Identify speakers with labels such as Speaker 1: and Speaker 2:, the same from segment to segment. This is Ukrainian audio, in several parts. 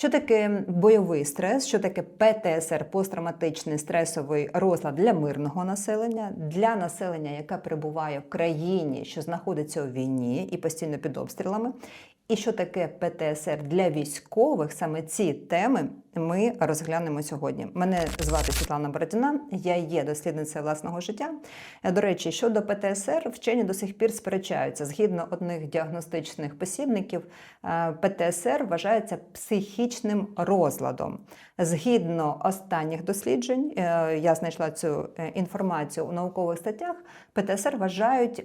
Speaker 1: Що таке бойовий стрес? Що таке ПТСР посттравматичний стресовий розлад для мирного населення, для населення, яке перебуває в країні, що знаходиться у війні і постійно під обстрілами? І що таке ПТСР для військових? Саме ці теми ми розглянемо сьогодні. Мене звати Світлана Бородіна, я є дослідницею власного життя. До речі, щодо ПТСР, вчені до сих пір сперечаються. Згідно одних діагностичних посібників, е, ПТСР вважається психічним розладом. Згідно останніх досліджень, е, я знайшла цю е, інформацію у наукових статтях. ПТСР вважають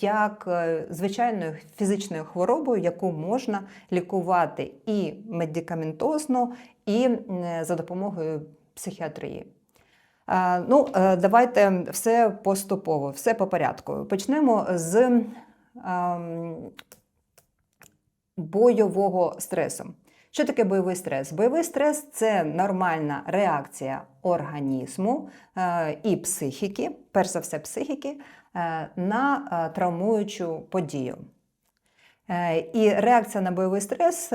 Speaker 1: як е, звичайною фізичною хворобою, яку можна лікувати і медикаментозно, і за допомогою психіатрії. Ну, е, давайте все поступово, все по порядку. Почнемо з ем, бойового стресу. Що таке бойовий стрес? Бойовий стрес це нормальна реакція організму е, і психіки, перш за все психіки, е, на травмуючу подію. І реакція на бойовий стрес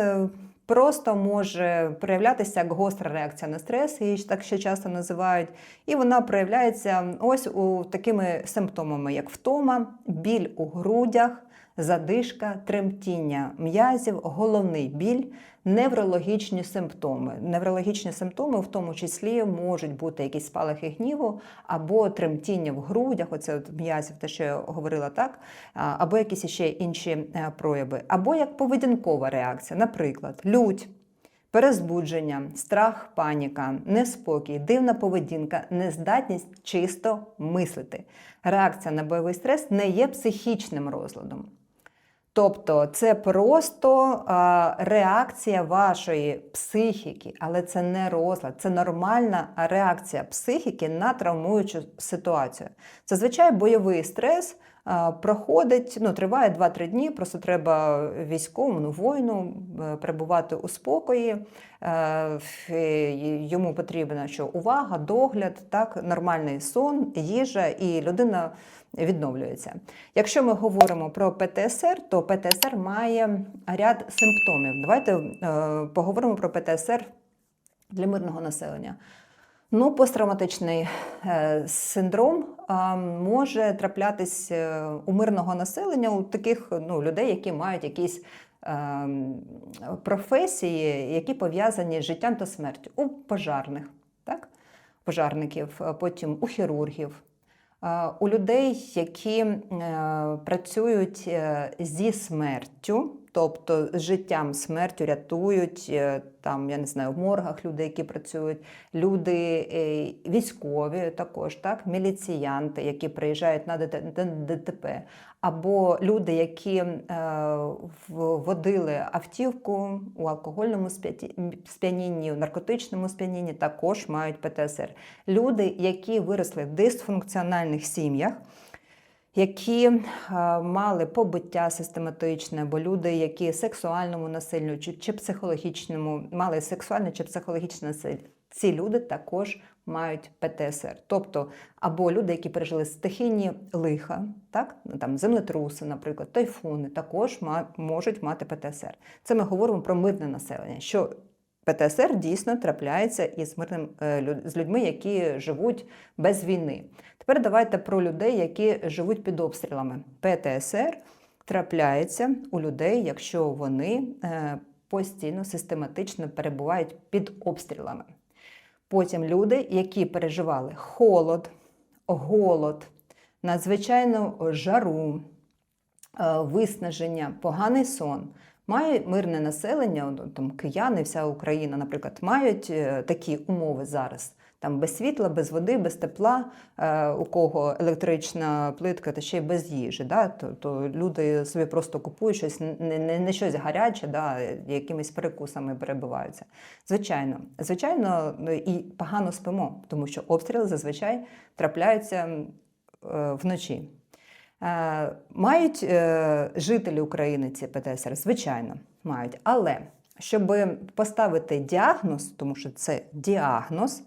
Speaker 1: просто може проявлятися як гостра реакція на стрес, її так ще часто називають. І вона проявляється ось у такими симптомами, як втома, біль у грудях, задишка, тремтіння м'язів, головний біль, неврологічні симптоми. Неврологічні симптоми, в тому числі, можуть бути якісь спалахи гніву або тремтіння в грудях, оце от м'язів, те, що я говорила так, або якісь ще інші е, прояви, або як поведінкова реакція, наприклад, лють. Перезбудження, страх, паніка, неспокій, дивна поведінка, нездатність чисто мислити. Реакція на бойовий стрес не є психічним розладом. Тобто це просто а, реакція вашої психіки, але це не розлад, це нормальна реакція психіки на травмуючу ситуацію. Зазвичай бойовий стрес а, проходить, ну, триває 2-3 дні, просто треба військовому, ну, воїну е, перебувати у спокої. Е, е, Йому потрібна що увага, догляд, так, нормальний сон, їжа, і людина відновлюється. Якщо ми говоримо про ПТСР, то ПТСР має ряд симптомів. Давайте е, поговоримо про ПТСР для мирного населення. Ну, посттравматичний е, синдром а, може траплятись е, у мирного населення у таких ну, людей, які мають якісь е, професії, які пов'язані з життям та смертю. У пожарних, так? пожарників, потім у хірургів. Е, У людей, які е, працюють е, зі смертю, тобто з життям смертю рятують е, там, я не знаю, в моргах люди, які працюють, люди е, військові, також так, міліціянти, які приїжджають на ДТ- ДТП, або люди, які е, в- водили автівку у алкогольному сп'янінні, у наркотичному сп'янінні, також мають ПТСР. Люди, які виросли в дисфункціональних сім'ях які е, мали побиття систематичне, або люди, які сексуальному насиллю чи, чи психологічному мали сексуальне чи психологічне насилля, ці люди також мають ПТСР. Тобто, або люди, які пережили стихійні лиха, так? там, землетруси, наприклад, тайфуни, також можуть мати ПТСР. Це ми говоримо про мирне населення. Що ПТСР дійсно трапляється із мирним е, з людьми, які живуть без війни. Тепер давайте про людей, які живуть під обстрілами. ПТСР трапляється у людей, якщо вони е, постійно систематично перебувають під обстрілами. Потім люди, які переживали холод, голод, надзвичайну жару, е, виснаження, поганий сон. Має мирне населення, там кияни, вся Україна, наприклад, мають е, такі умови зараз. Там без світла, без води, без тепла, е, у кого електрична плитка, та ще й без їжі. Да? То, то люди собі просто купують щось, не, не, не щось гаряче, да? якимись перекусами перебиваються. Звичайно, звичайно, ну, і погано спимо, тому що обстріли зазвичай трапляються е, вночі. Е, Мають е, жителі України ці ПТСР? Звичайно, мають. Але щоб поставити діагноз, тому що це діагноз,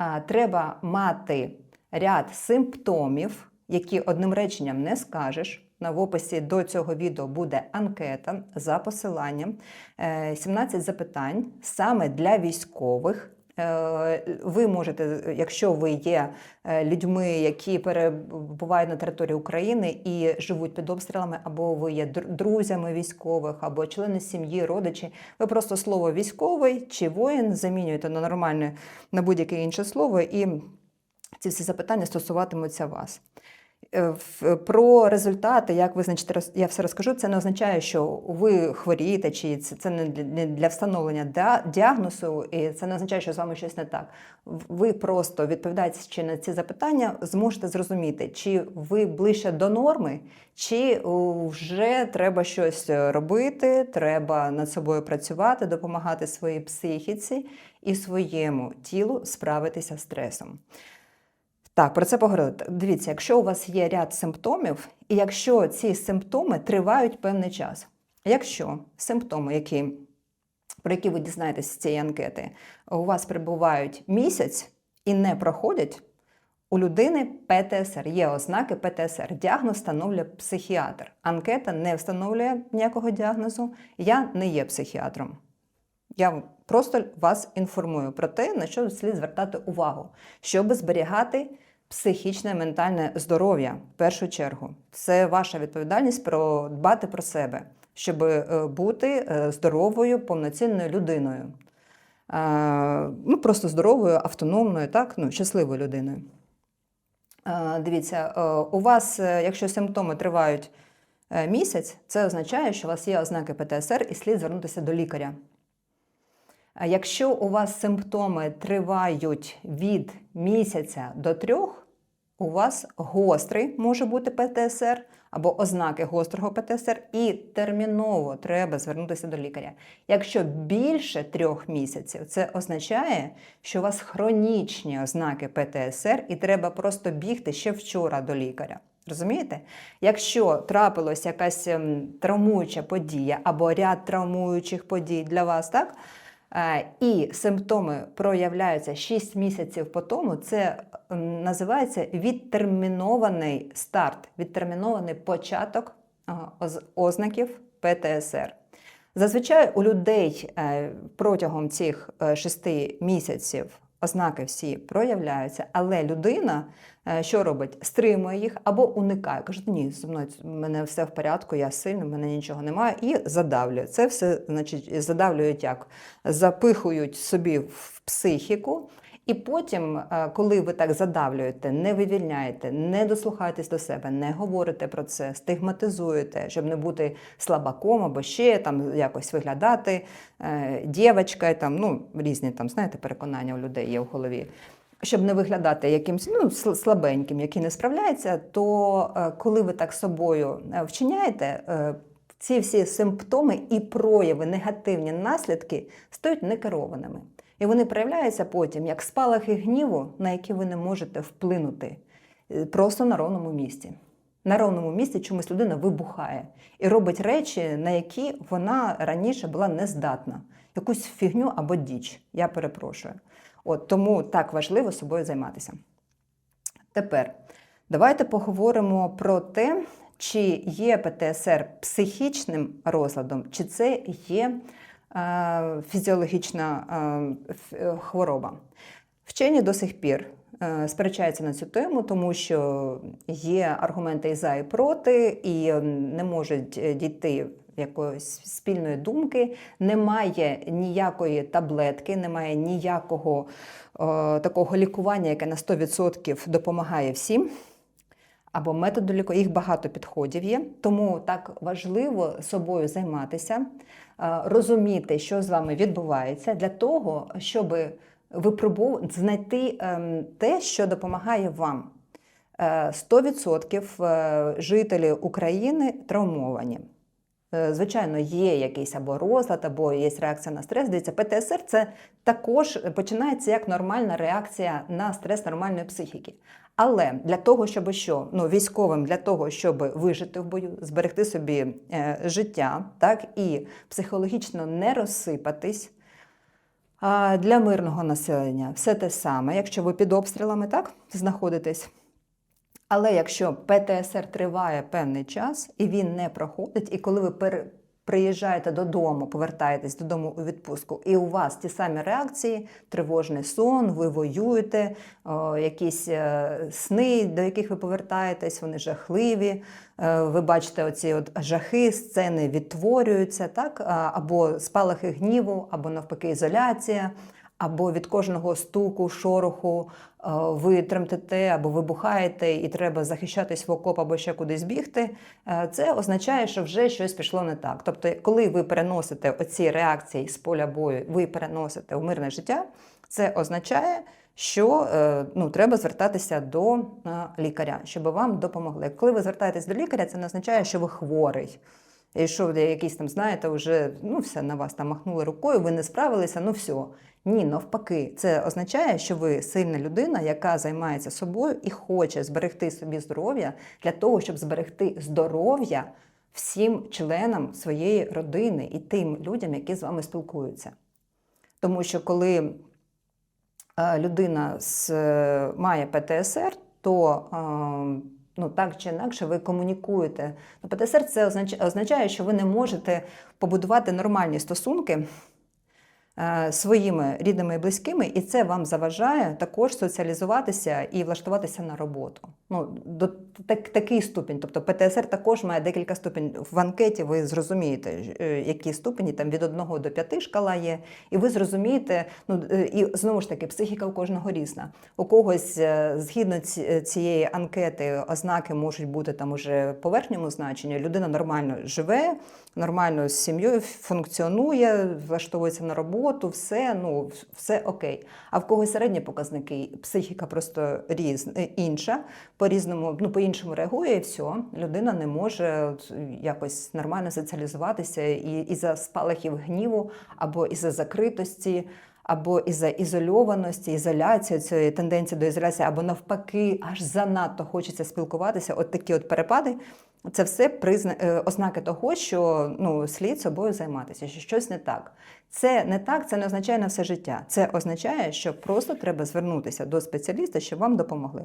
Speaker 1: е, треба мати ряд симптомів, які одним реченням не скажеш. на- в описі до цього відео буде анкета за посиланням. Е, 17 запитань саме для військових. Е, Ви можете, якщо ви є е, людьми, які перебувають на території України і живуть під обстрілами, або ви є друзями військових, або члени сім'ї, родичі, ви просто слово військовий чи воїн замінюєте на нормальне на будь-яке інше слово, і ці всі запитання стосуватимуться вас. Е, Про результати, як визначити, я все розкажу. Це не означає, що ви хворієте, чи це не для- встановлення діагнозу, і це не означає, що з вами щось не так. Ви просто відповідаючи на ці запитання, зможете зрозуміти, чи ви ближче до норми, чи вже треба щось робити, треба над собою працювати, допомагати своїй психіці і своєму тілу справитися з стресом. Так, про це поговорили. Дивіться, якщо у вас є ряд симптомів, і якщо ці симптоми тривають певний час. Якщо симптоми, які, про які ви дізнаєтесь з цієї анкети, у вас перебувають місяць і не проходять, у людини ПТСР є ознаки ПТСР. Діагноз встановлює психіатр. Анкета не встановлює ніякого діагнозу. Я не є психіатром. Я просто вас інформую про те, на що слід звертати увагу, щоб зберігати психічне ментальне здоров'я в першу чергу. Це ваша відповідальність про дбати про себе, щоб е, бути е, здоровою, повноцінною людиною. Е, Ну, просто здоровою, автономною, так, ну, щасливою людиною. Дивіться, у вас, якщо симптоми тривають місяць, це означає, що у вас є ознаки ПТСР і слід звернутися до лікаря. Якщо у вас симптоми тривають від місяця до трьох, у вас гострий може бути ПТСР або ознаки гострого ПТСР, і терміново треба звернутися до лікаря. Якщо більше трьох місяців, це означає, що у вас хронічні ознаки ПТСР, і треба просто бігти ще вчора до лікаря. Розумієте? Якщо трапилась якась ем, травмуюча подія або ряд травмуючих подій для вас, так? Е, І симптоми проявляються 6 місяців по тому, це називається відтермінований старт, відтермінований початок а, ознаків ПТСР. Зазвичай у людей е, протягом цих 6 місяців ознаки всі проявляються, але людина е, що робить? Стримує їх або уникає. Каже, ні, зі мною мене все в порядку, я сильна, мене нічого немає, і задавлює. Це все значить, задавлюють як? Запихують собі в психіку. І потім, е, коли ви так задавлюєте, не вивільняєте, не дослухаєтесь до себе, не говорите про це, стигматизуєте, щоб не бути слабаком або ще там якось виглядати е, дівчинкою, там ну різні там знаєте переконання у людей є в голові. Щоб не виглядати якимсь ну, слабеньким, який не справляється, то е, коли ви так собою вчиняєте, ці всі симптоми і прояви, негативні наслідки стають некерованими. І вони проявляються потім як спалахи гніву, на які ви не можете вплинути е, просто на ровному місці. На ровному місці чомусь людина вибухає і робить речі, на які вона раніше була не здатна. Якусь фігню або діч. Я перепрошую. От тому так важливо собою займатися. Тепер давайте поговоримо про те, чи є ПТСР психічним розладом, чи це є фізіологічна е, е, хвороба. Вчені до сих пір е, сперечаються на цю тему, тому що є аргументи і за, і проти, і е, не можуть е, дійти якоїсь спільної думки. Немає ніякої таблетки, немає ніякого е, такого лікування, яке на 100% допомагає всім. Або методу лікування, їх багато підходів є, тому так важливо собою займатися, е, розуміти, що з вами відбувається, для того, щоб випробу... знайти ем, те, що допомагає вам. Е, 100% е, жителі України травмовані. Е, Звичайно, є якийсь або розлад, або є реакція на стрес. Дивіться, ПТСР це також починається як нормальна реакція на стрес нормальної психіки. Але для того, щоб що ну військовим для того, щоб вижити в бою, зберегти собі е, життя, так і психологічно не розсипатись. А для мирного населення все те саме, якщо ви під обстрілами так знаходитесь. Але якщо ПТСР триває певний час і він не проходить, і коли ви пере- приїжджаєте додому, повертаєтесь додому у відпустку, і у вас ті самі реакції, тривожний сон, ви воюєте, о, якісь е, сни, до яких ви повертаєтесь, вони жахливі. е, Ви бачите оці от жахи, сцени відтворюються, так? Або спалахи гніву, або навпаки ізоляція або від кожного стуку, шороху е, ви тремтете або вибухаєте, і треба захищатись в окоп або ще кудись бігти, е, це означає, що вже щось пішло не так. Тобто, коли ви переносите оці реакції з поля бою, ви переносите в мирне життя, це означає. Що е, ну, треба звертатися до лікаря, щоб вам допомогли. Коли ви звертаєтесь до лікаря, це не означає, що ви хворий. І що ви якийсь там, знаєте, вже ну все на вас там махнули рукою, ви не справилися, ну все. Ні, навпаки, це означає, що ви сильна людина, яка займається собою і хоче зберегти собі здоров'я для того, щоб зберегти здоров'я всім членам своєї родини і тим людям, які з вами спілкуються. Тому що коли е, людина е, має ПТСР, то е, ну, так чи інакше ви комунікуєте. Ну, ПТСР це означ- означає, що ви не можете побудувати нормальні стосунки своїми рідними і близькими, і це вам заважає також соціалізуватися і влаштуватися на роботу. Ну, до так, такий ступінь. Тобто ПТСР також має декілька ступень. В анкеті ви зрозумієте, е, які ступені там від 1 до 5 шкала є, і ви зрозумієте, ну е, і знову ж таки, психіка у кожного різна. У когось е, згідно ці- цієї анкети ознаки можуть бути там уже поверхньому значенні. Людина нормально живе, нормально з сім'єю функціонує, влаштовується на роботу, все ну все окей. А в когось середні показники, психіка просто різ, е, інша, по-різному, ну по-іншому реагує, і все. Людина не може якось нормально соціалізуватися і із-за спалахів гніву або із-за закритості. Або із-за ізольованості, ізоляції, цієї тенденції до ізоляції, або навпаки, аж занадто хочеться спілкуватися. От такі от перепади. Це все призна... е, ознаки того, що ну, слід собою займатися, що щось не так. Це не так, це не означає на все життя. Це означає, що просто треба звернутися до спеціаліста, щоб вам допомогли.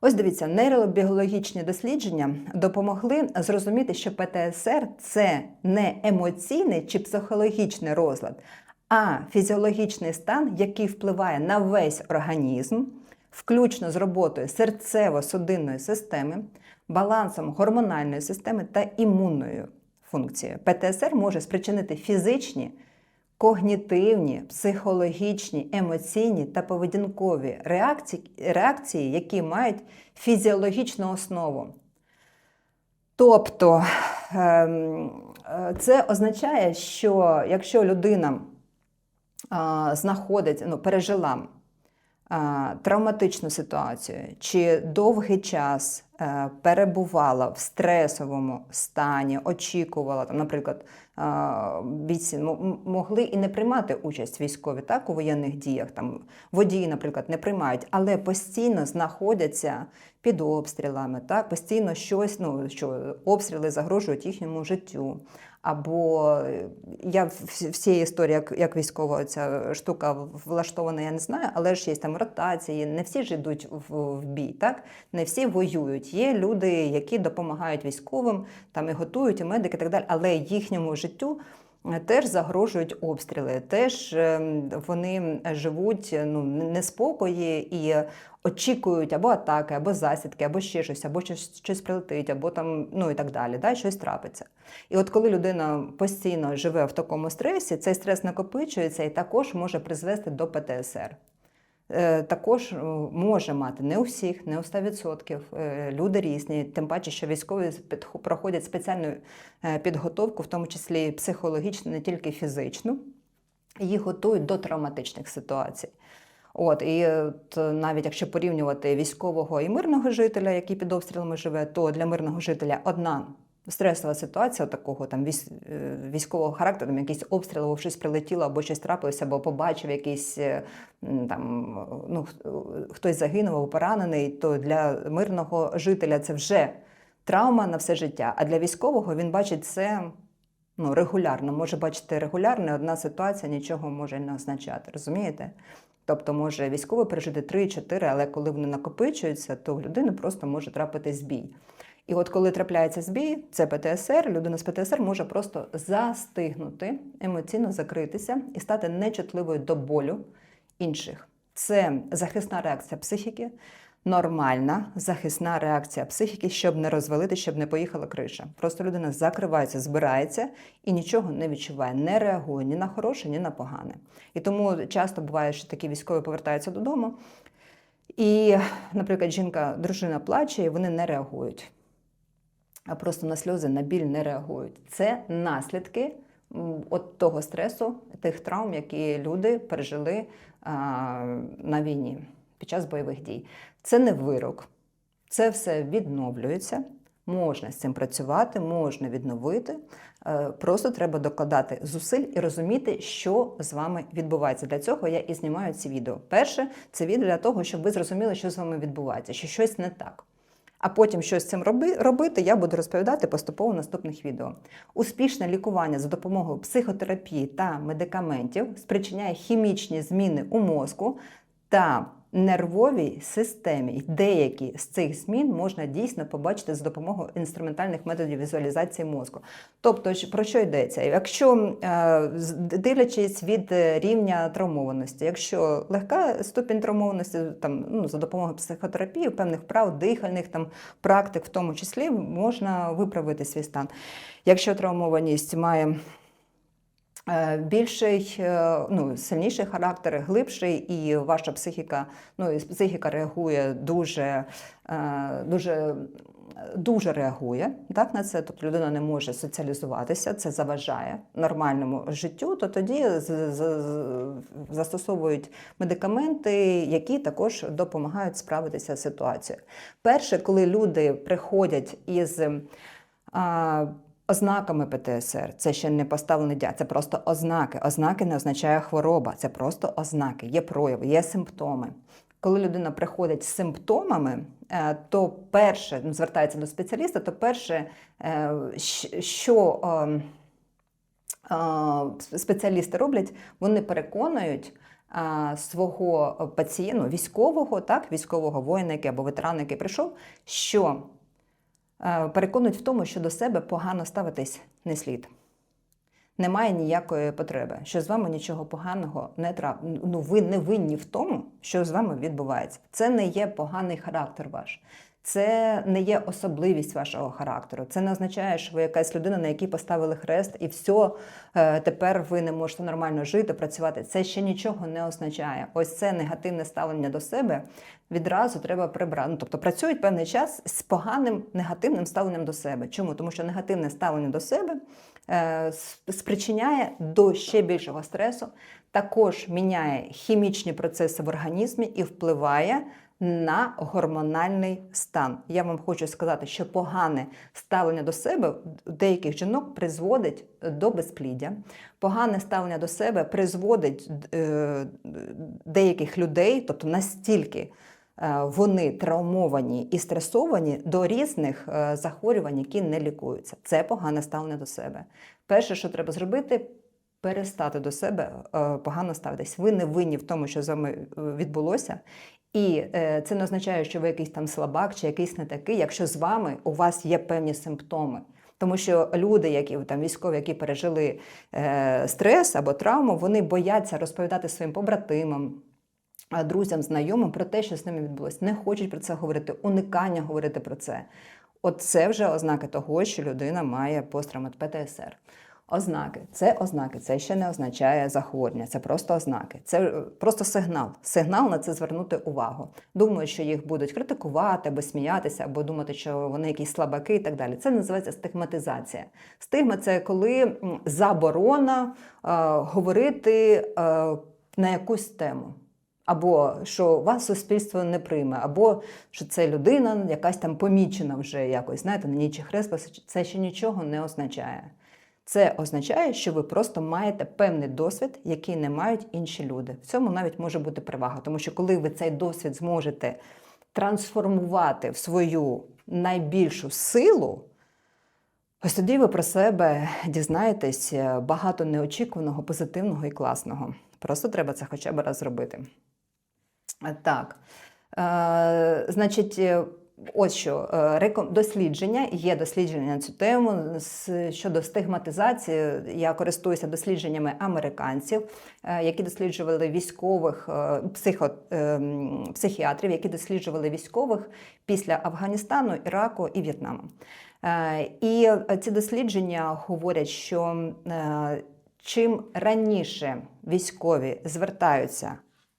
Speaker 1: Ось дивіться, нейробіологічні дослідження допомогли зрозуміти, що ПТСР це не емоційний чи психологічний розлад, а фізіологічний стан, який впливає на весь організм, включно з роботою серцево-судинної системи, балансом гормональної системи та імунною функцією. ПТСР може спричинити фізичні, когнітивні, психологічні, емоційні та поведінкові реакції, реакції, які мають фізіологічну основу. Тобто ем, е, це означає, що якщо людина знаходить, ну, пережила травматичну ситуацію чи довгий час перебувала в стресовому стані, очікувала, там, наприклад, бійці м- м- могли і не приймати участь військові так, у воєнних діях, там, водії, наприклад, не приймають, але постійно знаходяться під обстрілами, так, постійно щось, ну, що обстріли загрожують їхньому життю. Або е, я в в історії, як, як військова ця штука влаштована, я не знаю, але ж є там ротації, не всі ж йдуть в, в бій, так? Не всі воюють. Є люди, які допомагають військовим, там і готують, і медики, і так далі, але їхньому життю. Теж загрожують обстріли, теж ем, вони живуть ну, неспокої і очікують або атаки, або засідки, або ще щось, або щось, щось прилетить, або там, ну і так далі, да, щось трапиться. І от коли людина постійно живе в такому стресі, цей стрес накопичується і також може призвести до ПТСР. Е, Також е, може мати не у всіх, не у 100%. Е, Люди різні, тим паче, що військові проходять спеціальну підготовку, в тому числі психологічну, не тільки фізичну. Їх готують до травматичних ситуацій. От і от, навіть якщо порівнювати військового і мирного жителя, який під обстрілами живе, то для мирного жителя одна стресова ситуація такого там е, військового характеру, там якийсь обстріл, або щось прилетіло, або щось трапилося, або побачив якийсь е, там ну хтось загинув або поранений, то для мирного жителя це вже травма на все життя. А для військового він бачить це ну, регулярно. Може бачити регулярно, одна ситуація нічого може не означати. Розумієте? Тобто може військовий пережити 3-4, але коли вони накопичуються, то в людини просто може трапити збій. І от коли трапляється збій, це ПТСР, людина з ПТСР може просто застигнути, емоційно закритися і стати нечутливою до болю інших. Це захисна реакція психіки, нормальна захисна реакція психіки, щоб не розвалити, щоб не поїхала криша. Просто людина закривається, збирається і нічого не відчуває, не реагує ні на хороше, ні на погане. І тому часто буває, що такі військові повертаються додому. І, наприклад, жінка, дружина плаче, і вони не реагують просто на сльози, на біль не реагують. Це наслідки от того стресу, тих травм, які люди пережили на війні під час бойових дій. Це не вирок, це все відновлюється. Можна з цим працювати, можна відновити. Е, Просто треба докладати зусиль і розуміти, що з вами відбувається. Для цього я і знімаю ці відео. Перше, це відео для того, щоб ви зрозуміли, що з вами відбувається, що щось не так. А потім що з цим робити, я буду розповідати поступово в наступних відео. Успішне лікування за допомогою психотерапії та медикаментів спричиняє хімічні зміни у мозку та нервовій системі. Деякі з цих змін можна дійсно побачити за допомогою інструментальних методів візуалізації мозку. Тобто, про що йдеться? Якщо е, дивлячись від е, рівня травмованості, якщо легка ступінь травмованості, там ну за допомогою психотерапії, певних прав, дихальних там практик, в тому числі, можна виправити свій стан. Якщо травмованість має більший, е, ну, сильніший характер, глибший, і ваша психіка, ну, і психіка реагує дуже, е, дуже, дуже реагує так, на це, тобто людина не може соціалізуватися, це заважає нормальному життю, то тоді застосовують медикаменти, які також допомагають справитися з ситуацією. Перше, коли люди приходять із ознаками ПТСР, це ще не поставлений діагноз, це просто ознаки. Ознаки не означає хвороба, це просто ознаки, є прояви, є симптоми. Коли людина приходить з симптомами, е, то перше ну, звертається до спеціаліста, то перше, е, що е, спеціалісти роблять, вони переконують свого пацієнта, ну, військового, так, військового воїна, який або ветерана, який прийшов, що переконують в тому, що до себе погано ставитись не слід. Немає ніякої потреби, що з вами нічого поганого не трап... Ну, ви не винні в тому, що з вами відбувається. Це не є поганий характер ваш. Це не є особливість вашого характеру. Це не означає, що ви якась людина, на якій поставили хрест, і все, тепер ви не можете нормально жити, працювати. Це ще нічого не означає. Ось це негативне ставлення до себе відразу треба прибрати. Ну, тобто працюють певний час з поганим негативним ставленням до себе. Чому? Тому що негативне ставлення до себе е, спричиняє до ще більшого стресу, також міняє хімічні процеси в організмі і впливає на гормональний стан. Я вам хочу сказати, що погане ставлення до себе деяких жінок призводить до безпліддя. Погане ставлення до себе призводить е, деяких людей, тобто настільки е, вони травмовані і стресовані до різних е, захворювань, які не лікуються. Це погане ставлення до себе. Перше, що треба зробити, перестати до себе е, погано ставитись. Ви не винні в тому, що з вами е, відбулося. І е, це не означає, що ви якийсь там слабак чи якийсь не такий, якщо з вами у вас є певні симптоми. Тому що люди, які там військові, які пережили е, стрес або травму, вони бояться розповідати своїм побратимам, друзям, знайомим про те, що з ними відбулося. Не хочуть про це говорити, уникання говорити про це. От це вже ознаки того, що людина має посттравмат ПТСР. Ознаки це ознаки, це ще не означає захворювання, це просто ознаки. Це е, просто сигнал. Сигнал на це звернути увагу. Думаю, що їх будуть критикувати або сміятися, або думати, що вони якісь слабаки і так далі. Це називається стигматизація. Стигма це коли заборона е, говорити е, на якусь тему. Або що вас суспільство не прийме, або що це людина якась там помічена вже якось, знаєте, на нічий хрест, це ще нічого не означає. Це означає, що ви просто маєте певний досвід, який не мають інші люди. В цьому навіть може бути перевага, тому що коли ви цей досвід зможете трансформувати в свою найбільшу силу, ось тоді ви про себе дізнаєтесь багато неочікуваного, позитивного і класного. Просто треба це хоча б раз зробити. Е, Так. Е, значить, е, ось що е, дослідження, є дослідження на цю тему щодо стигматизації. Я користуюся дослідженнями американців, е, які досліджували військових е, психо, психіатрів, які досліджували військових після Афганістану, Іраку і В'єтнаму. І ці дослідження говорять, що чим раніше військові звертаються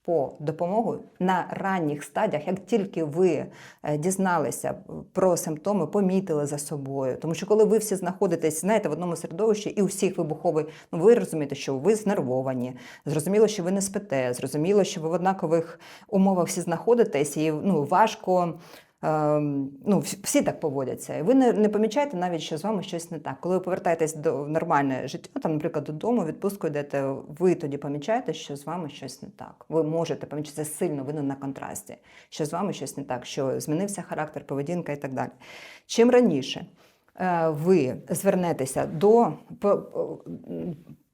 Speaker 1: по допомогу на ранніх стадіях, як тільки ви е, дізналися про симптоми, помітили за собою. Тому що коли ви всі знаходитесь, знаєте, в одному середовищі і у всіх вибуховий, ну ви розумієте, що ви знервовані, зрозуміло, що ви не спите, зрозуміло, що ви в однакових умовах всі знаходитесь, і ну важко. Ем, ну, всі- так поводяться. І ви не, не помічаєте навіть, що з вами щось не так. Коли ви повертаєтесь до нормальне життя, там, наприклад, додому, відпустку йдете, ви тоді помічаєте, що з вами щось не так. Ви можете помічати сильно, видно на контрасті, що з вами щось не так, що змінився характер, поведінка і так далі. Чим раніше е, ви звернетеся до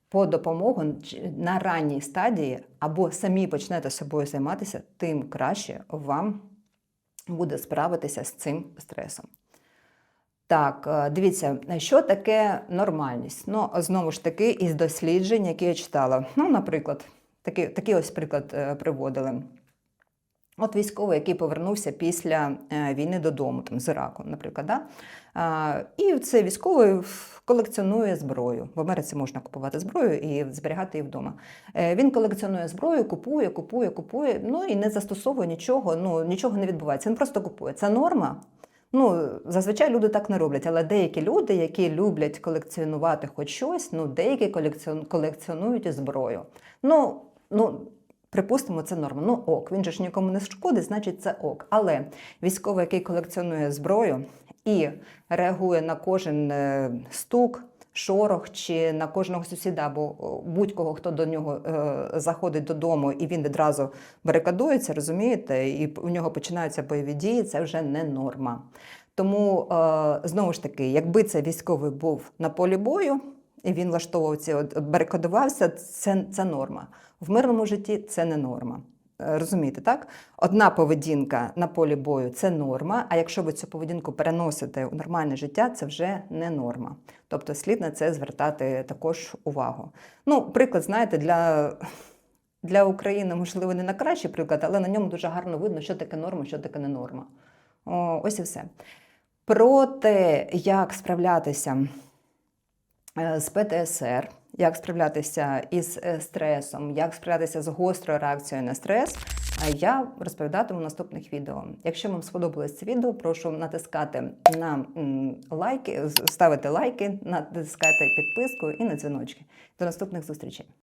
Speaker 1: по допомогу на ранній стадії або самі почнете собою займатися, тим краще вам буде справитися з цим стресом. Так, е, дивіться, що таке нормальність? Ну, знову ж таки, із досліджень, які я читала. Ну, наприклад, такий, такий ось приклад е, приводили. От військовий, який повернувся після е, війни додому, там, з Іраку, наприклад. Да? А, і цей військовий колекціонує зброю. В Америці можна купувати зброю і зберігати її вдома. Е, Він колекціонує зброю, купує, купує, купує, ну і не застосовує нічого, ну нічого не відбувається. Він просто купує. Це норма. Ну, зазвичай люди так не роблять, але деякі люди, які люблять колекціонувати хоч щось, ну деякі колекціонують зброю. Ну, ну, припустимо, це норма. Ну ок, він же ж нікому не шкодить, значить це ок. Але військовий, який колекціонує зброю і реагує на кожен е, стук, шорох чи на кожного сусіда або будь-кого, хто до нього е, заходить додому, і він відразу барикадується, розумієте, і у нього починаються бойові дії, це вже не норма. Тому е, знову ж таки, якби це військовий був на полі бою, і він влаштовував ці от барикадувався, це, це норма. В мирному житті це не норма. Е, Розумієте, так? Одна поведінка на полі бою це норма, а якщо ви цю поведінку переносите у нормальне життя, це вже не норма. Тобто слід на це звертати також увагу. Ну, приклад, знаєте, для, для України, можливо, не на кращий приклад, але на ньому дуже гарно видно, що таке норма, що таке не норма. О, ось і все. Про те, як справлятися е, з ПТСР, як справлятися із е, стресом, як справлятися з гострою реакцією на стрес, А я розповідатиму наступних відео. Якщо вам сподобалось це відео, прошу натискати на лайки, ставити лайки, натискати підписку і на дзвіночки. До наступних зустрічей.